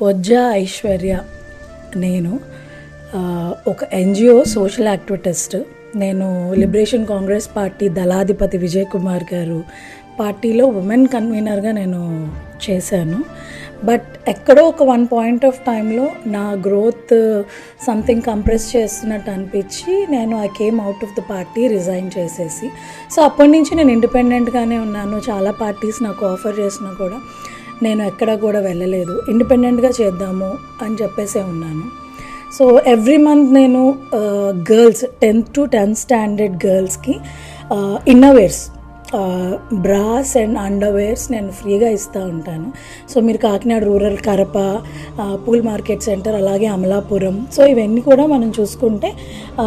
పొజ్జ ఐశ్వర్య నేను ఒక NGO social activist. నేను లిబరేషన్ కాంగ్రెస్ పార్టీ దళాధిపతి విజయ్ కుమార్ గారు పార్టీలో ఉమెన్ కన్వీనర్గా నేను చేశాను. బట్ ఎక్కడో ఒక వన్ పాయింట్ ఆఫ్ టైంలో నా గ్రోత్ సంథింగ్ కంప్రెస్ చేస్తున్నట్టు అనిపించి నేను I came out of the party resign చేసేసి. సో అప్పటి నుంచి నేను ఇండిపెండెంట్గానే ఉన్నాను. చాలా పార్టీస్ నాకు ఆఫర్ చేసినా కూడా నేను ఎక్కడా కూడా వెళ్ళలేదు. ఇండిపెండెంట్గా చేద్దాము అని చెప్పేసే ఉన్నాను. సో ఎవ్రీ మంత్ నేను girls tenth to tenth standard గర్ల్స్కి ఇన్నర్వేర్స్ బ్రాస్ అండ్ అండర్వేర్స్ నేను ఫ్రీగా ఇస్తూ ఉంటాను. సో మీరు Kakinada rural Karapa pool market centre అలాగే అమలాపురం సో ఇవన్నీ కూడా మనం చూసుకుంటే ఆ,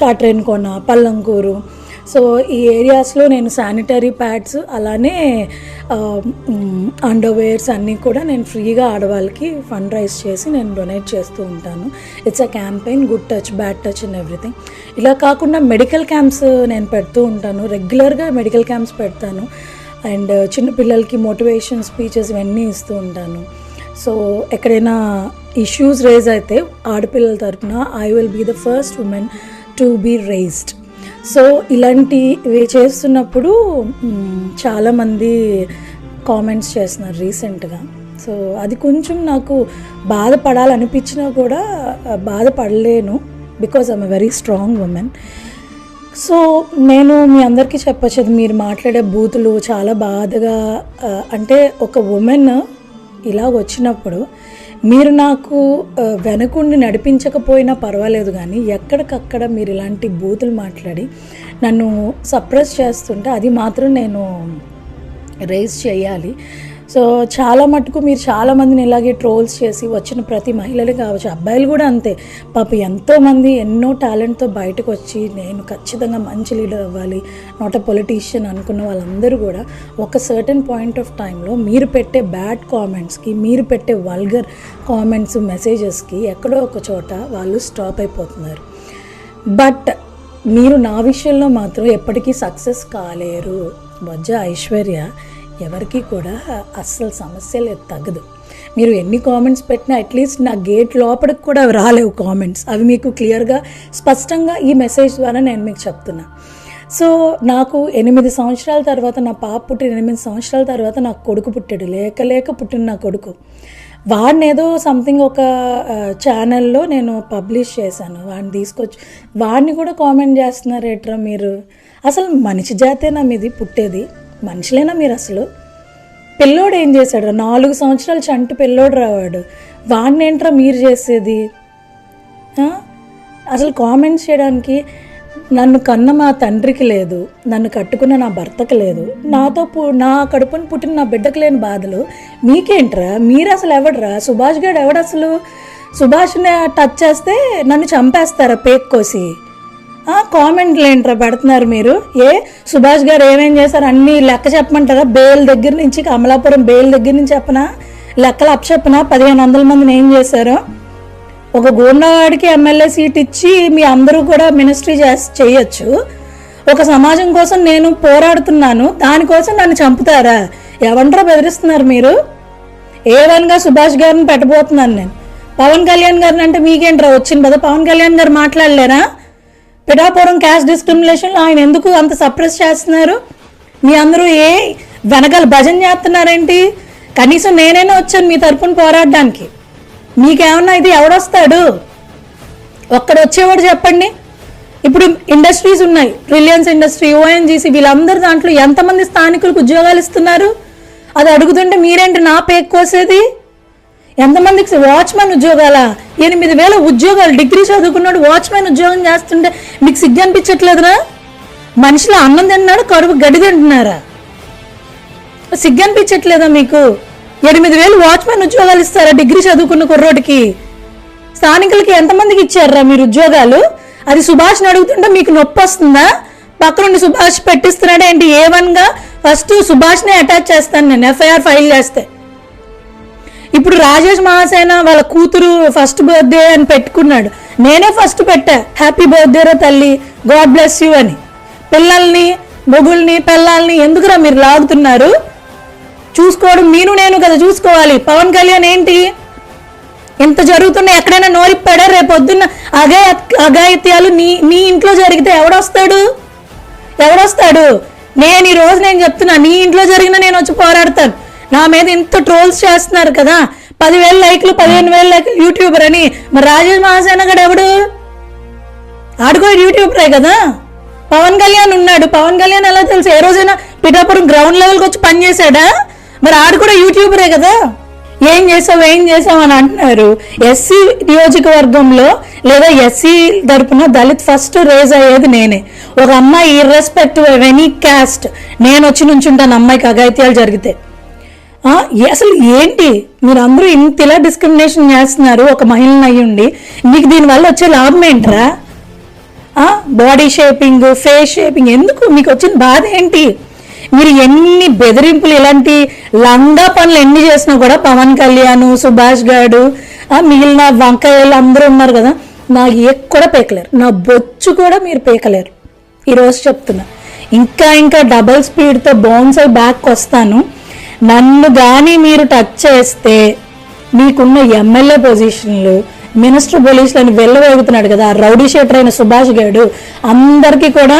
కాట్రేన్కోన పల్లంకూరు సో ఈ ఏరియాస్లో నేను శానిటరీ ప్యాడ్స్ అలానే అండర్వేర్స్ అన్నీ కూడా నేను ఫ్రీగా ఆడవాళ్ళకి ఫండ్ రైజ్ చేసి నేను డొనేట్ చేస్తూ ఉంటాను. It's a campaign good touch bad touch and everything ఇలా కాకుండా మెడికల్ క్యాంప్స్ నేను పెడుతూ ఉంటాను. రెగ్యులర్గా మెడికల్ క్యాంప్స్ పెడతాను. అండ్ చిన్నపిల్లలకి మోటివేషన్ స్పీచెస్ ఇవన్నీ ఇస్తూ ఉంటాను. సో ఎక్కడైనా ఇష్యూస్ రేజ్ అయితే ఆడపిల్లల తరపున I will be the first women to be raised so ఇలాంటివి చేస్తున్నప్పుడు చాలామంది కామెంట్స్ చేస్తున్నారు రీసెంట్గా. సో అది కొంచెం నాకు బాధపడాలనిపించినా కూడా బాధపడలేను. Because I'm a very strong women. So నేను మీ అందరికీ చెప్పొచ్చు మీరు మాట్లాడే బూతులు చాలా బాధగా అంటే ఒక ఉమెన్ ఇలా వచ్చినప్పుడు మీరు నాకు వెనకుండి నడిపించకపోయినా పర్వాలేదు కానీ ఎక్కడికక్కడ మీరు ఇలాంటి బూతులు మాట్లాడి నన్ను సప్రెస్ చేస్తుంటే అది మాత్రం నేను రేస్ చేయాలి. సో చాలా మటుకు మీరు చాలామందిని ఇలాగే ట్రోల్స్ చేసి వచ్చిన ప్రతి మహిళలు కావచ్చు అబ్బాయిలు కూడా అంతే. పాప ఎంతోమంది ఎన్నో టాలెంట్తో బయటకు వచ్చి నేను ఖచ్చితంగా మంచి లీడర్ అవ్వాలి నాట్ అ పొలిటీషియన్ అనుకున్న వాళ్ళందరూ కూడా ఒక సర్టన్ పాయింట్ ఆఫ్ టైంలో మీరు పెట్టే బ్యాడ్ కామెంట్స్కి మీరు పెట్టే వల్గర్ కామెంట్స్ మెసేజెస్కి ఎక్కడో ఒక చోట వాళ్ళు స్టాప్ అయిపోతున్నారు. బట్ మీరు నా విషయంలో మాత్రం ఎప్పటికీ సక్సెస్ కాలేరు. బొజ్జ ఐశ్వర్య ఎవరికి కూడా అస్సలు సమస్య లేదు తగ్గదు. మీరు ఎన్ని కామెంట్స్ పెట్టినా అట్లీస్ట్ నా గేట్ లోపలికి కూడా రాలేవు కామెంట్స్ అవి మీకు క్లియర్గా స్పష్టంగా ఈ మెసేజ్ ద్వారా నేను మీకు చెప్తున్నా. సో నాకు ఎనిమిది సంవత్సరాల తర్వాత నా పాప పుట్టిన ఎనిమిది సంవత్సరాల తర్వాత నాకు కొడుకు పుట్టాడు. లేక లేక పుట్టిన నా కొడుకు. వాడిని ఏదో సంథింగ్ ఒక ఛానల్లో నేను పబ్లిష్ చేశాను. వాడిని తీసుకొచ్చి వాడిని కూడా కామెంట్ చేస్తున్నారు ఏట్రా మీరు? అసలు మనిషి జాతేనా మీది పుట్టేది? మనుషులేనా మీరు అసలు? పిల్లోడు ఏం చేశాడు నాలుగు సంవత్సరాలు చంటి పిల్లోడు రావాడు వాడిని ఏంట్రా మీరు చేసేది? అసలు కామెంట్స్ చేయడానికి నన్ను కన్న మా తండ్రికి లేదు నన్ను కట్టుకున్న నా భర్తకు లేదు. నాతో పు నా కడుపుని పుట్టిన నా బిడ్డకు లేని బాధలు మీకేంట్రా? మీరు అసలు ఎవడరా? సుభాష్ గారు ఎవడు అసలు సుభాష్ని టచ్ చేస్తే నన్ను చంపేస్తారా పేక్ కోసి? కామెంట్లు ఏంట్రా పెడుతున్నారు మీరు? ఏ? సుభాష్ గారు ఏమేం చేశారు? అన్ని లెక్క చెప్పమంటారా? బేల్ దగ్గర నుంచి కమలాపురం బేల్ దగ్గర నుంచి చెప్పనా? లెక్కలు అప్పచెప్పనా పదిహేను వందల మందిని ఏం చేశారు? ఒక గూండవాడికి ఎమ్మెల్యే సీట్ ఇచ్చి మీ అందరూ కూడా మినిస్ట్రీ చేస్ చేయొచ్చు. ఒక సమాజం కోసం నేను పోరాడుతున్నాను. దానికోసం నన్ను చంపుతారా? ఎవంట్రా బెదిరిస్తున్నారు మీరు? ఏవన్గా సుభాష్ గారిని పెట్టబోతున్నాను నేను? పవన్ కళ్యాణ్ గారిని అంటే మీకేంట్రా వచ్చింది? కదా పవన్ కళ్యాణ్ గారు మాట్లాడలేరా? పిఠాపురం క్యాస్ట్ డిస్క్రిమినేషన్ ఆయన ఎందుకు అంత సప్రెస్ చేస్తున్నారు? మీ అందరూ ఏ వెనకాల భజన చేస్తున్నారేంటి? కనీసం నేనైనా వచ్చాను మీ తరపున పోరాడడానికి. మీకేమన్నా ఇది ఎవడొస్తాడు? ఒక్కడ వచ్చేవాడు చెప్పండి. ఇప్పుడు ఇండస్ట్రీస్ ఉన్నాయి. రిలయన్స్ ఇండస్ట్రీ ఓఎన్జీసీ వీళ్ళందరూ దాంట్లో ఎంతమంది స్థానికులకు ఉద్యోగాలు ఇస్తున్నారు? అది అడుగుతుంటే మీరేంటి నా పేక్ కోసేది? ఎంతమందికి వాచ్మెన్ ఉద్యోగాల? ఎనిమిది వేల ఉద్యోగాలు డిగ్రీ చదువుకున్నాడు వాచ్మెన్ ఉద్యోగం చేస్తుంటే మీకు సిగ్గు అనిపించట్లేదురా? మనుషులు అన్నం తిన్నాడు కడుపు గడి తింటున్నారా? సిగ్గు అనిపించట్లేదా మీకు? ఎనిమిది వేలు వాచ్మెన్ ఉద్యోగాలు ఇస్తారా డిగ్రీ చదువుకున్న కుర్రోడికి? స్థానికులకి ఎంతమందికి ఇచ్చారా మీరు ఉద్యోగాలు? అది సుభాష్ని అడుగుతుంటే మీకు నొప్పి వస్తుందా? పక్కనుండి సుభాష్ పెట్టిస్తున్నాడు ఏంటి? ఏ వన్గా ఫస్ట్ సుభాష్నే అటాచ్ చేస్తాను నేను ఎఫ్ఐఆర్ ఫైల్ చేస్తే. ఇప్పుడు రాజేష్ మహాసేన వాళ్ళ కూతురు ఫస్ట్ బర్త్డే అని పెట్టుకున్నాడు. నేనే ఫస్ట్ పెట్టా. హ్యాపీ బర్త్డే రా తల్లి. గాడ్ బ్లెస్ యూ అని. పిల్లల్ని మొగుల్ని పిల్లల్ని ఎందుకురా మీరు లాగుతున్నారు? చూసుకోవడం మీరు నేను కదా చూసుకోవాలి. పవన్ కళ్యాణ్ ఏంటి? ఇంత జరుగుతున్నా ఎక్కడైనా నోరిప్పాడా? రేపు పొద్దున్న అగాయ అఘాయిత్యాలు నీ నీ ఇంట్లో జరిగితే ఎవడొస్తాడు? ఎవడొస్తాడు? నేను ఈ రోజు నేను చెప్తున్నా నీ ఇంట్లో జరిగిన నేను వచ్చి పోరాడతాను. నా మీద ఇంత ట్రోల్స్ చేస్తున్నారు కదా. పదివేల లైక్లు పదిహేను వేల లైక్లు యూట్యూబర్ అని. మరి రాజేష్ మహాసేన గడు ఎవడు? ఆడుకో యూట్యూబరే కదా. పవన్ కళ్యాణ్ ఉన్నాడు. పవన్ కళ్యాణ్ ఎలా తెలుసు? ఏ రోజైనా పిఠాపురం గ్రౌండ్ లెవెల్కి వచ్చి పనిచేశాడా మరి ఆడు కూడా యూట్యూబరే కదా. ఏం చేసావు ఏం చేసావు అని అంటున్నారు. ఎస్సీ నియోజకవర్గంలో లేదా ఎస్సీ తరపున దళిత్ ఫస్ట్ రేజ్ అయ్యేది నేనే. ఒక అమ్మాయి ఇర్రెస్పెక్టివ్ ఆఫ్ ఎనీ క్యాస్ట్ నేను వచ్చి నుంచుంటాను అమ్మాయికి అఘాయిత్యాలు జరిగితే. అసలు ఏంటి? మీరు అందరూ ఇంత ఇలా డిస్క్రిమినేషన్ చేస్తున్నారు ఒక మహిళను అయ్యి ఉండి మీకు దీనివల్ల వచ్చే లాభం ఏంట్రా? బాడీ షేపింగ్ ఫేస్ షేపింగ్ ఎందుకు? మీకు వచ్చిన బాధ ఏంటి? మీరు ఎన్ని బెదిరింపులు ఇలాంటి లంగా పనులు ఎన్ని చేసినా కూడా పవన్ కళ్యాణ్ సుభాష్ గారు మిగిలిన వంకాయలు అందరూ ఉన్నారు కదా నాకు ఎక్ కూడా పేకలేరు. నా బొచ్చు కూడా మీరు పేకలేరు. ఈరోజు చెప్తున్నా. ఇంకా ఇంకా డబల్ స్పీడ్తో బౌన్స్ అయి బ్యాక్ వస్తాను నన్ను కానీ మీరు టచ్ చేస్తే మీకున్న ఎమ్మెల్యే పొజిషన్లు మినిస్టర్ పొజిషన్లు వెళ్ళవేగుతున్నాడు కదా రౌడీ షేటర్ అయిన సుభాష్ గారు అందరికీ కూడా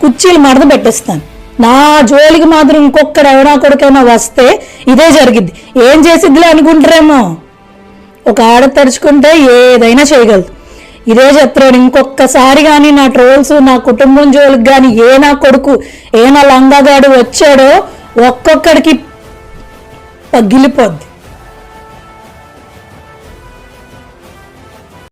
కుర్చీలు మడత పెట్టేస్తాను. నా జోలికి మాత్రం ఇంకొకడు ఎవడా కొడుకైనా వస్తే ఇదే జరిగిద్ది. ఏం చేసిద్దిలే అనుకుంటారేమో? ఒక ఆడ తరుచుకుంటే ఏదైనా చేయగలదు. ఇదే చెప్తాను ఇంకొకసారి కానీ నా ట్రోల్స్ నా కుటుంబం జోలికి కానీ ఏ నా కొడుకు ఏ నా లంగాగాడు వచ్చాడో ఒక్కొక్కడికి పగిలిపోద్ది